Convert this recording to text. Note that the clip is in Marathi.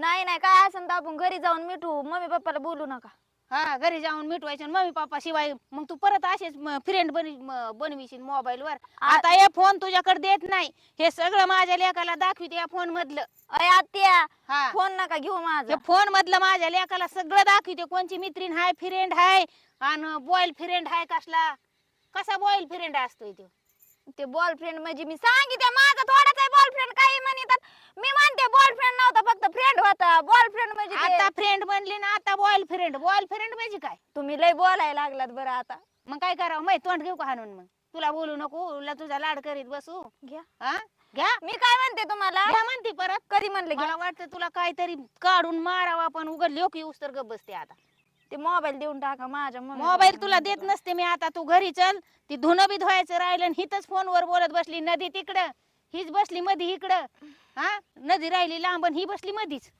नाही नाही काय असं तर आपण घरी जाऊन मिठू मम्मी पप्पाला बोलू नका. हा घरी जाऊन मिटवायचं आणि मम्मी पप्पा शिवाय मग तू परत असेच फ्रेंड बनविशील मोबाईल वर. आता हे फोन तुझ्याकडे देत नाही. हे सगळं माझ्या लेकाला दाखविते या फोन मधलं. अय आत्या हा. फोन नका घेऊ माझा. फोन मधलं माझ्या लेकाला सगळं दाखविते कोणची मैत्रीण हाय फ्रेंड हाय आणि बॉयल फ्रेंड हाय कसला? कसा बॉयल फ्रेंड असतोय तो? ते बॉयफ्रेंड म्हणजे मी सांगितलं माझा थोडाच आहे बॉयफ्रेंड काही म्हणतात मी म्हणते बॉयफ्रेंड नव्हता फक्त फ्रेंड होता बॉयफ्रेंड म्हणजे ते- आता फ्रेंड बनली ना आता बॉयल फ्रेंड बॉयल फ्रेंड म्हणजे काय? तुम्ही लय बोलायला लागलात बरं आता. मग काय करावं? माहिती तोंड घेऊ का हाणून मग? तुला बोलू नको उला तुझा लाड करीत बसू. घ्या. हा? घ्या. मी काय म्हणते तुम्हाला? घ्या म्हणते परत. कधी म्हणले घ्या? मला वाटतं तुला काहीतरी काढून मारावं आपण. उघड लोक येऊस तर गप बसते आता. ते मोबाईल देऊन टाका माझ्या मम्मी मोबाईल तुला देत. नसते मी आता. तू घरी चल. ती धुणं बी धुवायचं राहिलं आणि हिथच फोनवर बोलत बसली. नदी तिकडं. हीच बसली मधी इकडं. हा? नदी राहिली लांब आणि ही बसली मधीच.